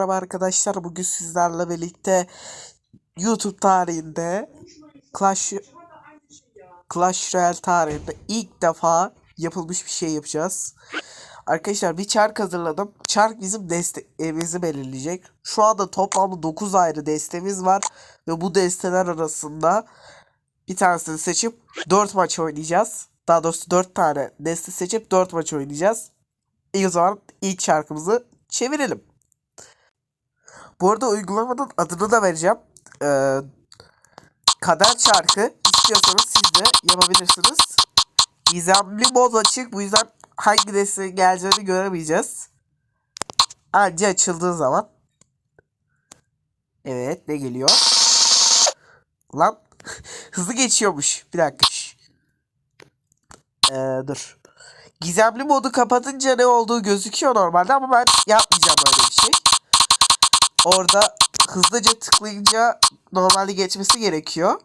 Merhaba arkadaşlar bugün sizlerle birlikte YouTube tarihinde Clash Clash Royale tarihinde ilk defa yapılmış bir şey yapacağız. Arkadaşlar bir çark hazırladım. Çark bizim desteğimizi belirleyecek. Şu anda toplamda 9 ayrı destemiz var ve bu desteler arasında bir tanesini seçip 4 maç oynayacağız. Daha doğrusu 4 tane deste seçip 4 maç oynayacağız. İlk zaman ilk şarkımızı çevirelim. Bu arada uygulamanın adını da vereceğim. Ee, kader çarkı istiyorsanız siz de yapabilirsiniz. Gizemli mod açık. Bu yüzden hangi desteğin geleceğini göremeyeceğiz. Anca açıldığı zaman. Evet ne geliyor? Lan hızlı geçiyormuş. Bir dakika. Ee, dur. Gizemli modu kapatınca ne olduğu gözüküyor normalde ama ben yapmayacağım öyle bir şey. Orada hızlıca tıklayınca normalde geçmesi gerekiyor.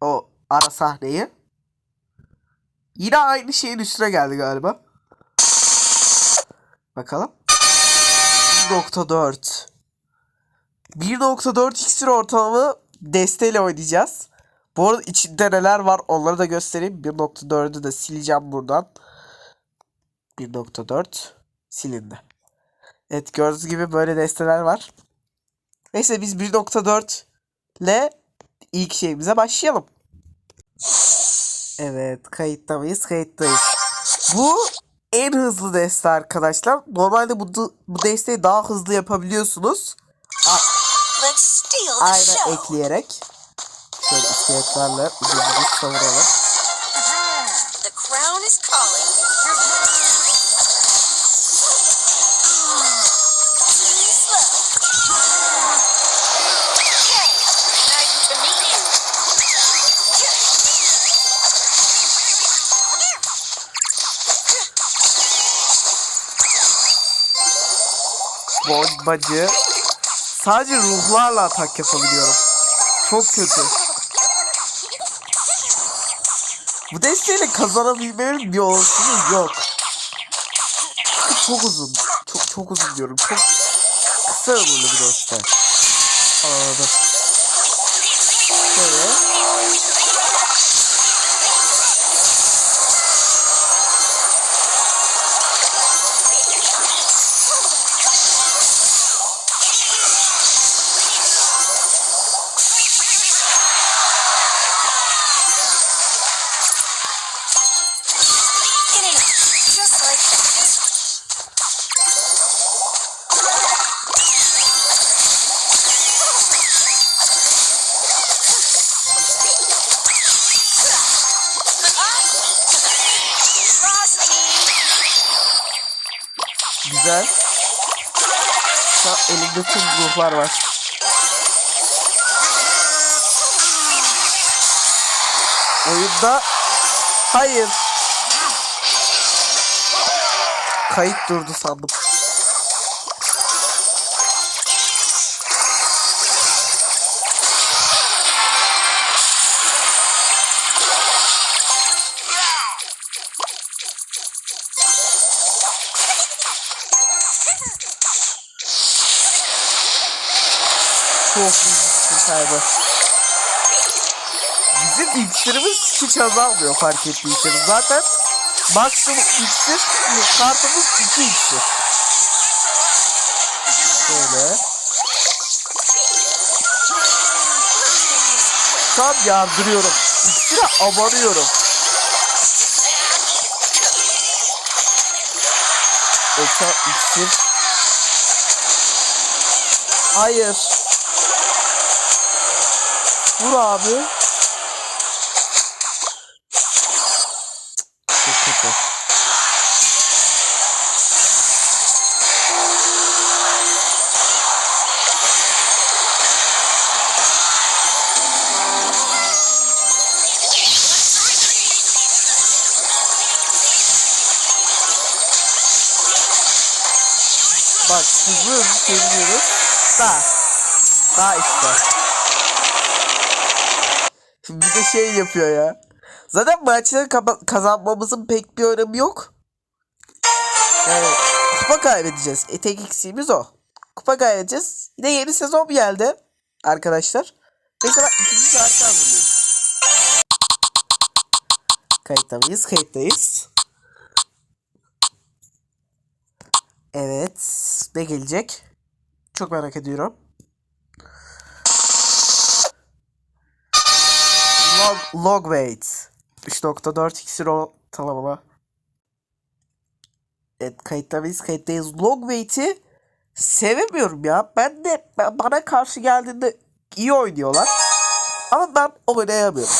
O ara sahneyi. Yine aynı şeyin üstüne geldi galiba. Bakalım. 1.4 1.4 iksir ortamı desteğiyle oynayacağız. Bu arada içinde neler var onları da göstereyim. 1.4'ü de sileceğim buradan. 1.4 silindi. Evet gördüğünüz gibi böyle desteler var. Neyse biz 1.4 ile ilk şeyimize başlayalım. Evet kayıtta mıyız? Kayıttayız. Bu en hızlı deste arkadaşlar. Normalde bu, bu desteği daha hızlı yapabiliyorsunuz. Aynen ekleyerek. Şöyle iskeletlerle savuralım. Bombacı. Sadece ruhlarla atak yapabiliyorum. Çok kötü. Bu desteğiyle kazanabilmemin bir olasılığı yok. Çok uzun. Çok çok uzun diyorum. Çok kısa ömürlü bir deste. Anladım. Şöyle. Elimde tüm ruhlar var. Oyunda hayır. Kayıt durdu sandım. Kaybı. Bizim iksirimiz hiç azalmıyor fark ettiyseniz. Zaten maksimum iksir kartımız 2 iksir. Şöyle. Şu an yardırıyorum. İksire abanıyorum. Ekran iksir. Hayır. Vur abi. Şey yapıyor ya. Zaten maçları kazanmamızın pek bir önemi yok. Yani kupa kaybedeceğiz. E tek eksiğimiz o. kupa kaybedeceğiz. Yine yeni sezon geldi arkadaşlar. Mesela ikinci şarkı hazırlayayım. Kayıtta mıyız? Kayıttayız. Evet. Ne gelecek? Çok merak ediyorum. Log, log weight. 3.4 iksir ortalama. Evet kayıtta mıyız? Kayıttayız. Log weight'i sevemiyorum ya. Ben de ben- bana karşı geldiğinde iyi oynuyorlar. Ama ben oynayamıyorum.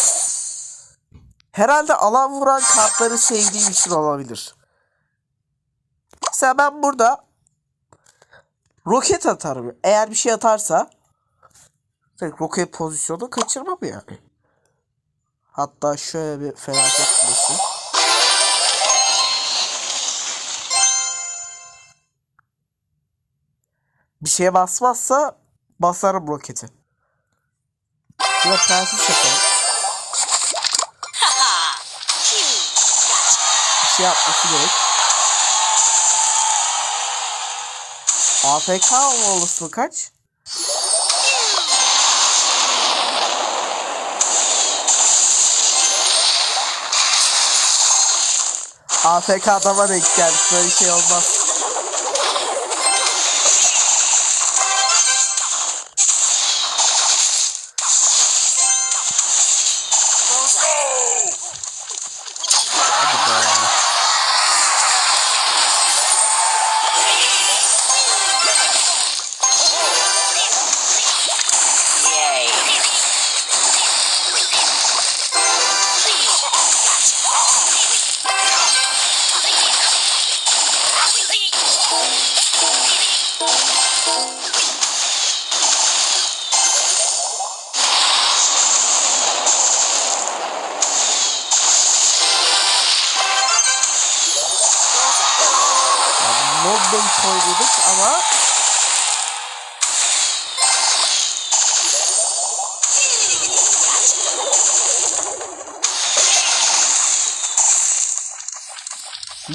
Herhalde alan vuran kartları sevdiğim için olabilir. Mesela ben burada roket atarım. Eğer bir şey atarsa roket pozisyonu kaçırmam yani. Hatta şöyle bir felaket kulesi. Bir şeye basmazsa basarım roketi. De prenses yapalım. Bir şey yapması gerek. AFK olma olasılığı kaç? AFK adama denk geldik. Böyle şey olmaz.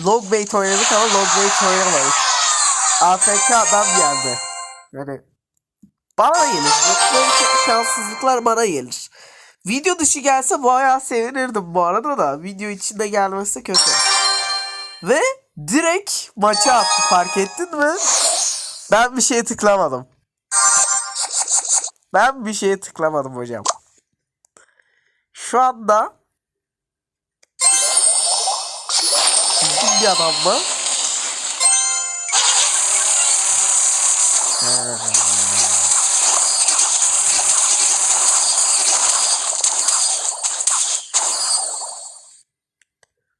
Logbait oynadık ama Logbait oynamadık. AFK adam geldi. Yani bana gelir. Böyle şanssızlıklar bana gelir. Video dışı gelse bayağı sevinirdim bu arada da. Video içinde gelmesi kötü. Ve direkt maça attı fark ettin mi? Ben bir şeye tıklamadım. Ben bir şeye tıklamadım hocam. Şu anda bir adam mı?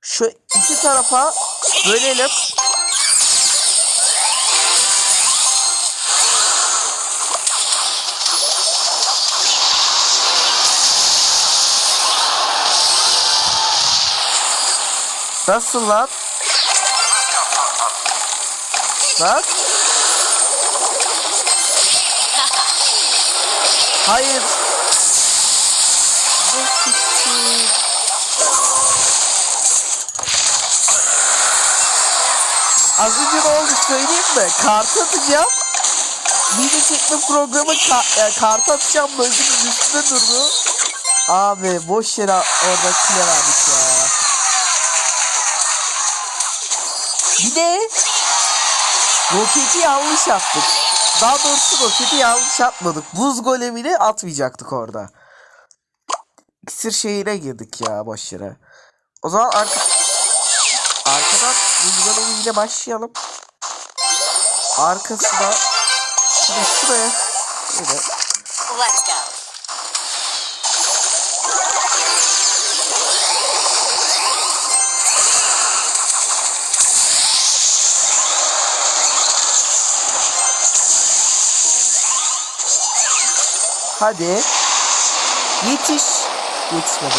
Şu iki tarafa bölelim. Nasıl lan? Lan? Hayır. Az önce ne oldu söyleyeyim mi? Kart atacağım. Video çekme programı ka- e, kart atacağım bölgenin üstünde durdu. Abi boş yere orada kule verdik ya. Bir de roketi yanlış attık. Daha doğrusu roketi yanlış atmadık. Buz golemini atmayacaktık orada. İksir şeyine girdik ya boş. O zaman arka... arkadan buz golemiyle başlayalım. Arkasına şuraya şuraya şöyle Let's go. Hadi yetiş yetişmedi.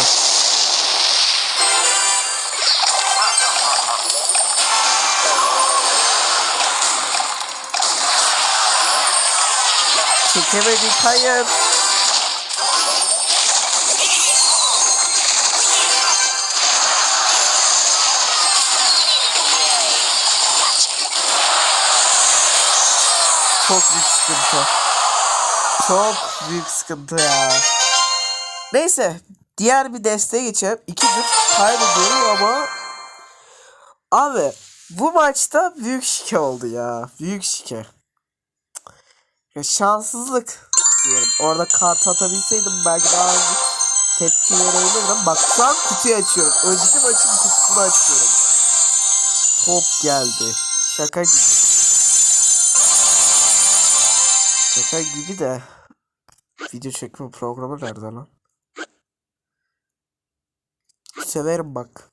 Çekemedik hayır. çok büyük sıkıntı. Çok büyük sıkıntı ya. Neyse. Diğer bir desteğe geçelim. İkidir kaybediyorum ama Abi bu maçta büyük şike oldu ya. Büyük şike. Ya şanssızlık diyorum. Orada kart atabilseydim belki daha az tepki verebilirdim. Bak şu an kutuyu açıyorum. Önceki maçın kutusunu açıyorum. Top geldi. Şaka gibi. Şaka gibi de video çekme programı nerede lan? Severim bak.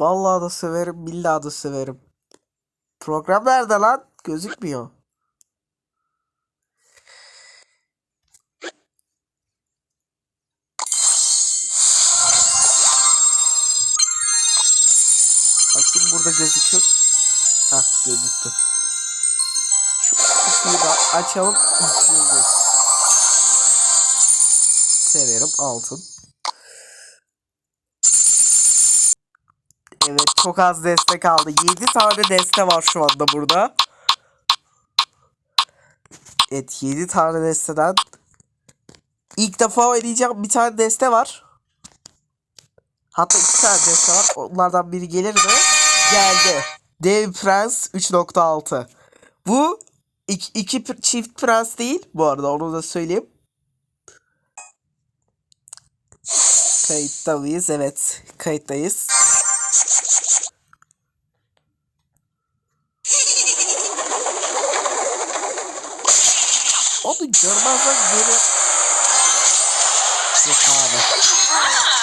Vallahi da severim, billahi da severim. Program nerede lan? Gözükmüyor. Bakayım burada gözükür. Ha gözüktü. Kutuyu da açalım. Uçuyoruz. Severim altın. Evet çok az destek aldı. 7 tane deste var şu anda burada. Evet 7 tane desteden ilk defa oynayacağım bir tane deste var. Hatta iki tane deste var. Onlardan biri gelir mi? Geldi. Dev Prens 3.6. Bu iki, iki çift prens değil bu arada onu da söyleyeyim. Kayıtta mıyız? Evet kayıttayız. Onu görmezden geri... Yok abi.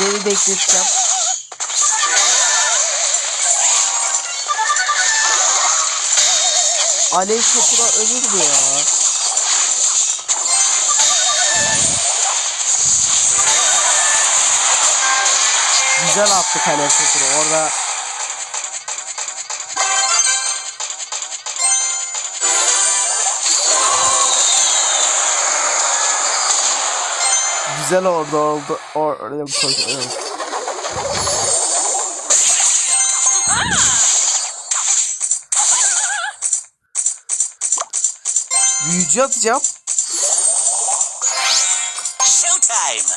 Devi bekleteceğim. Alev topuna ölür mü ya? Güzel attı alev topunu orada. Güzel orada oldu. Or evet. Büyücü atacağım. Showtime!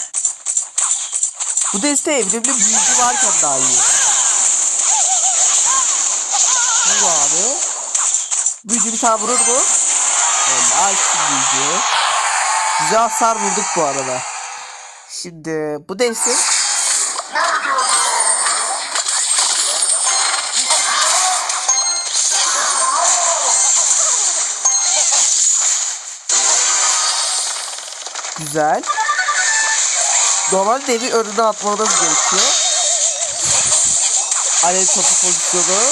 Bu deste evrimli büyücü varken daha iyi. Bu abi. Büyücü bir tane vurur mu? Helal büyücü. Güzel hasar vurduk bu arada. Şimdi bu deste Güzel. Normal devi önüne atmanız gerekiyor. Alev topu pozisyonu.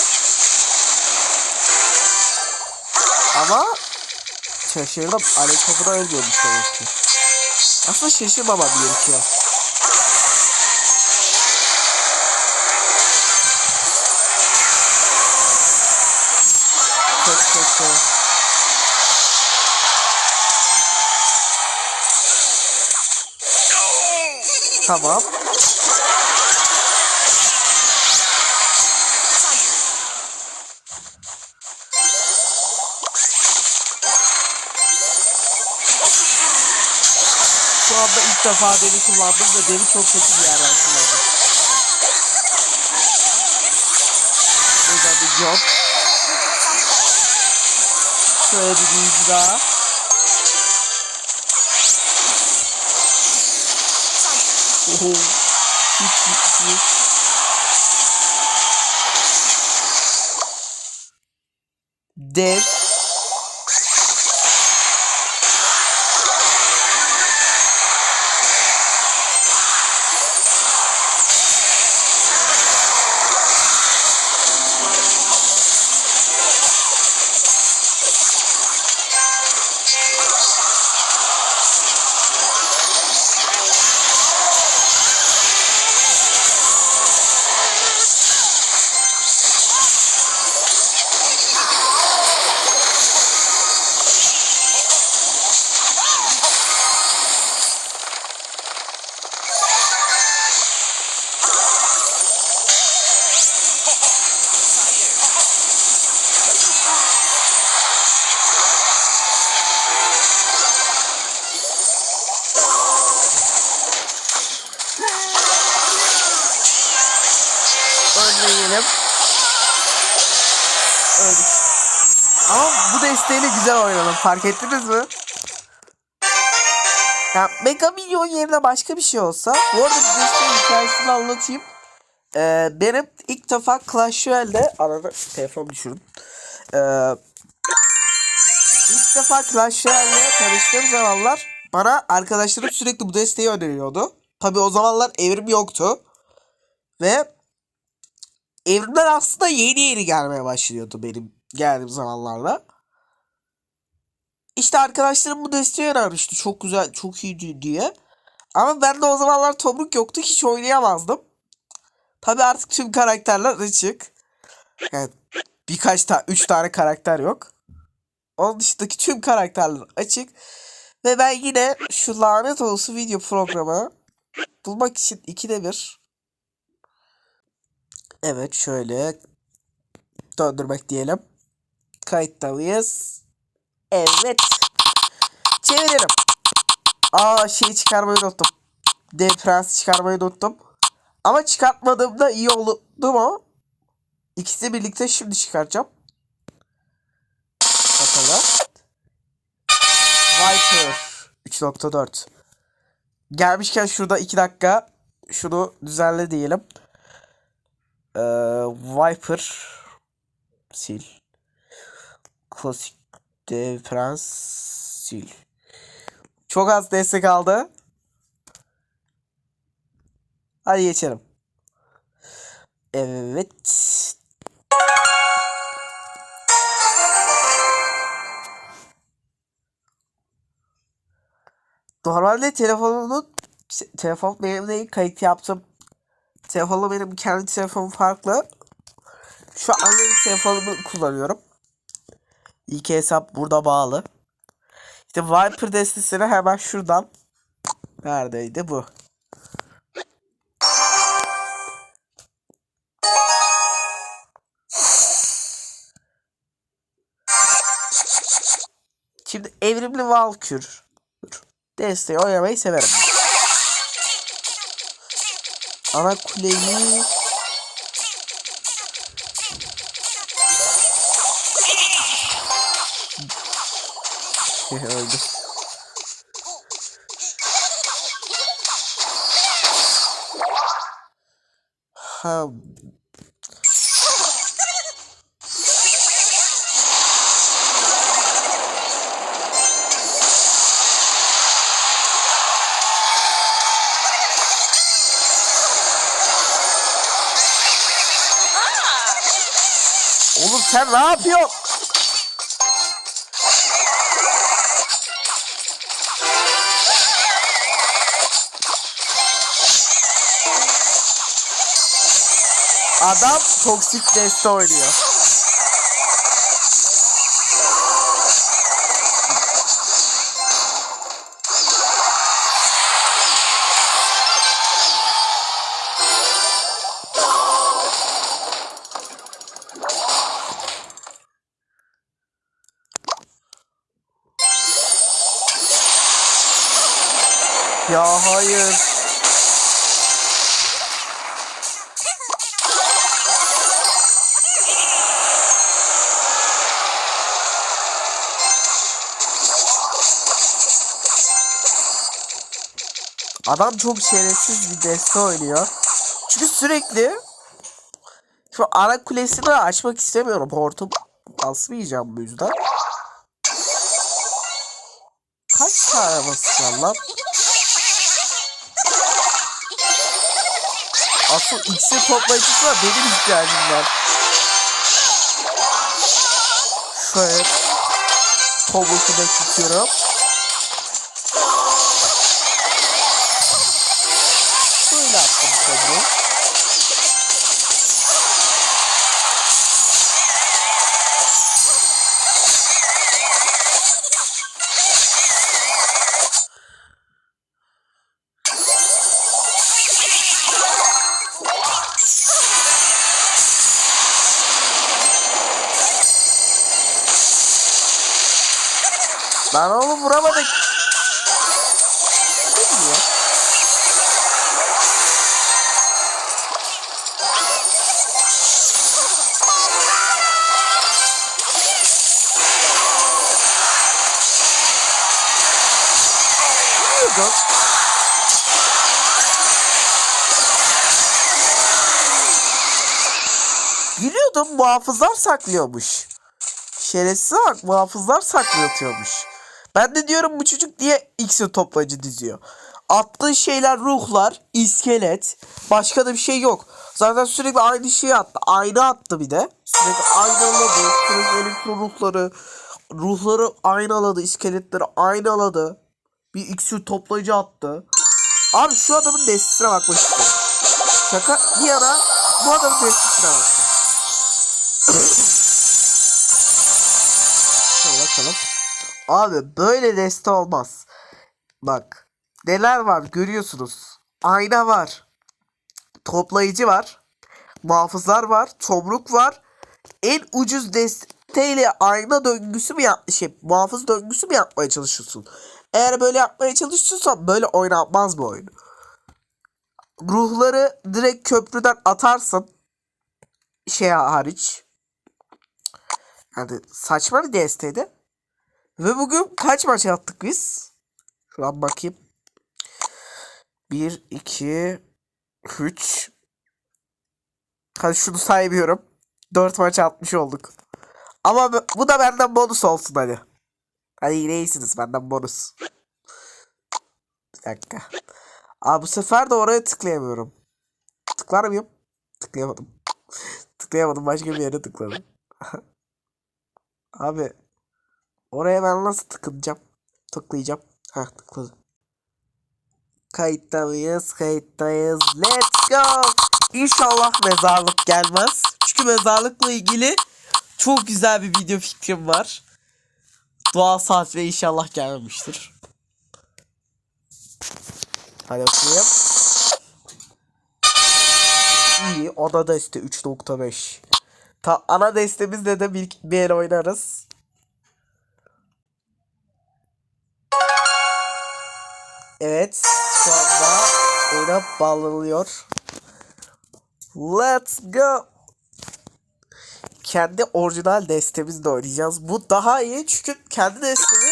Ama şaşırdım. Alev topuna ölmüyormuş demek ki. Aslında şaşırmamam gerekiyor. Çok çok çok. Tamam. İlk defa devi kullandım ve devi çok kötü bir yerden kullandım. Burada bir job. Şöyle bir büyücü daha. Oho. Hiç hiç hiç. Dev. Desteğiyle güzel oynadım. Fark ettiniz mi? Ya Mega Milyon yerine başka bir şey olsa. Bu arada bu desteğin hikayesini anlatayım. Ee, benim ilk defa Clash Royale'de arada telefon düşürün. Ee, ilk defa Clash Royale'de tanıştığım zamanlar bana arkadaşlarım sürekli bu desteği öneriyordu. Tabi o zamanlar evrim yoktu. Ve evrimler aslında yeni yeni gelmeye başlıyordu benim geldiğim zamanlarda. İşte arkadaşlarım bu desteği önermişti. Çok güzel, çok iyi diye. Ama ben de o zamanlar tomruk yoktu. Hiç oynayamazdım. Tabi artık tüm karakterler açık. Yani birkaç tane, üç tane karakter yok. Onun dışındaki tüm karakterler açık. Ve ben yine şu lanet olası video programı bulmak için ikide bir. Evet şöyle döndürmek diyelim. Kayıtta mıyız? Evet. Çeviririm. Aa şeyi çıkarmayı unuttum. Dev çıkarmayı unuttum. Ama çıkartmadığımda iyi oldu mu? İkisi birlikte şimdi çıkaracağım. Bakalım. Viper 3.4 Gelmişken şurada 2 dakika şunu düzenle diyelim. Ee, Viper sil. Klasik Dev Prens sil. Çok az destek aldı. Hadi geçelim. Evet. Normalde telefonumun telefon benim değil kayıt yaptım. Telefonum benim kendi telefonum farklı. Şu an benim telefonumu kullanıyorum. İlk hesap burada bağlı. İşte Viper destesini hemen şuradan. Neredeydi bu? Şimdi evrimli Valkür. Desteği oynamayı severim. Ana kuleyi sen ne yapıyorsun? Adam toksik deste oynuyor. Hayır. Adam çok şerefsiz bir deste oynuyor. Çünkü sürekli şu ara kulesini açmak istemiyorum. Hortum basmayacağım bu yüzden. Kaç tane basacağım lan? Asıl iksir toplayıcısı da benim ihtiyacım var. Şöyle Tobuku bekletiyorum. Şöyle Lan oğlum vuramadık. Gülüyordum muhafızlar saklıyormuş. Şerefsize bak muhafızlar saklatıyormuş. Ben de diyorum bu çocuk diye X'in toplayıcı diziyor. Attığı şeyler ruhlar, iskelet. Başka da bir şey yok. Zaten sürekli aynı şeyi attı. Aynı attı bir de. Sürekli aynaladı. Sürekli elektro ruhları. Ruhları aynaladı. iskeletleri aynaladı. Bir X'in toplayıcı attı. Abi şu adamın destesine bakmak. Şaka bir yana bu adamın destesine bakacağım. Şöyle bakalım. Abi böyle deste olmaz. Bak neler var görüyorsunuz. Ayna var. Toplayıcı var. Muhafızlar var. Tomruk var. En ucuz desteyle ayna döngüsü mü yap şey muhafız döngüsü mü yapmaya çalışıyorsun? Eğer böyle yapmaya çalışıyorsan böyle oynanmaz bu oyun. Ruhları direkt köprüden atarsın. Şey hariç. Yani saçma bir desteydi. Ve bugün kaç maç attık biz? Şuradan bakayım. 1, 2, 3. Hadi şunu saymıyorum. 4 maç atmış olduk. Ama bu- da benden bonus olsun hadi. Hadi yine iyisiniz benden bonus. Bir dakika. Aa bu sefer de oraya tıklayamıyorum. Tıklar mıyım? Tıklayamadım. Tıklayamadım başka bir yere tıkladım. Abi oraya ben nasıl tıklayacağım? Tıklayacağım. Ha tıkladım. Kayıtta mıyız? Kayıttayız. Let's go. İnşallah mezarlık gelmez. Çünkü mezarlıkla ilgili çok güzel bir video fikrim var. Dua saat ve inşallah gelmemiştir. Hadi okuyayım. İyi. Ana deste 3.5. Ta ana destemizle de bir, bir el oynarız. Evet. Şu anda oyuna bağlanılıyor. Let's go. Kendi orijinal destemizle oynayacağız. Bu daha iyi çünkü kendi destemi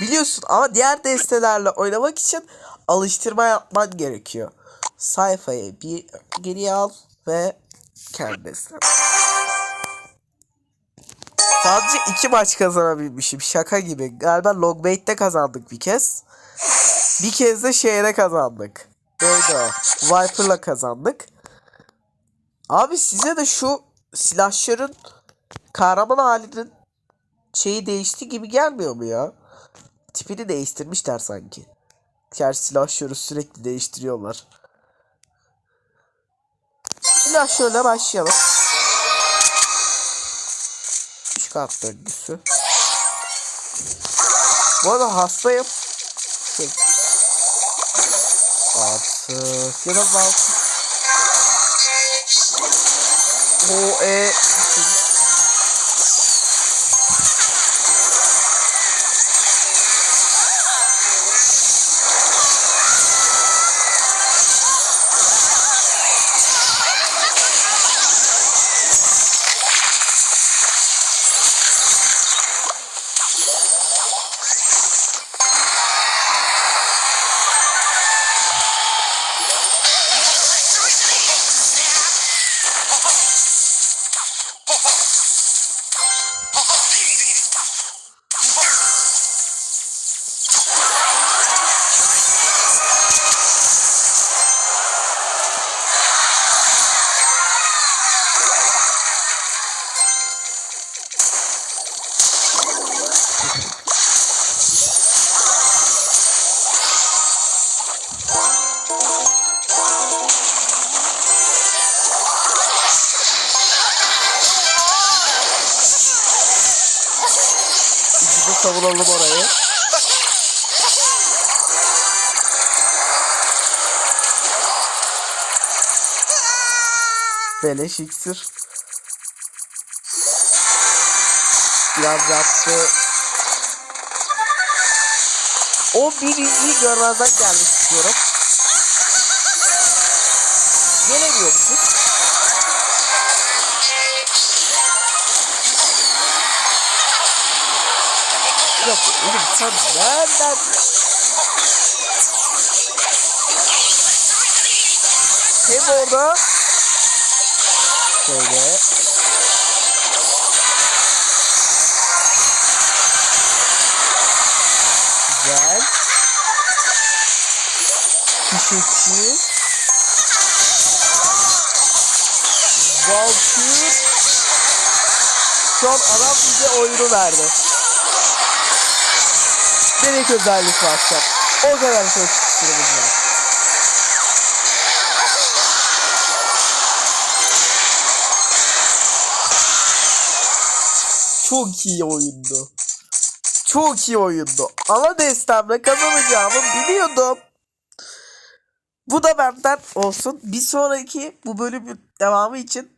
biliyorsun ama diğer destelerle oynamak için alıştırma yapman gerekiyor. Sayfayı bir geriye al ve kendi destem. Sadece iki maç kazanabilmişim. Şaka gibi. Galiba Logbait'te kazandık bir kez. Bir kez de şeyde kazandık. Neydi o? Viper'la kazandık. Abi size de şu silahşörün kahraman halinin şeyi değişti gibi gelmiyor mu ya? Tipini değiştirmişler sanki. Gerçi silahşörü sürekli değiştiriyorlar. Silahşörle başlayalım. Üç kart döngüsü. Bu arada hastayım. Şey. Altı. Ya da altı. O e. De savunalım orayı. Beleş iksir. Biraz yaptı. O birinciyi görmezden gelmek istiyorum. sen nereden? Kim orada? Şöyle. Güzel. Çiçekçi. Valkür. Şu an adam bize oyunu verdi. Direkt özellik başlar. O kadar çok kişilerimiz var. Çok iyi oyundu. Çok iyi oyundu. Ana destemle kazanacağımı biliyordum. Bu da benden olsun. Bir sonraki bu bölümün devamı için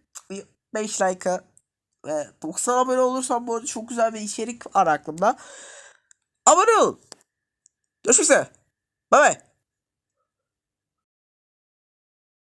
5 like'a ve 90 abone olursam bu arada çok güzel bir içerik var aklımda. abone ol. Görüşmek üzere. Bay bay.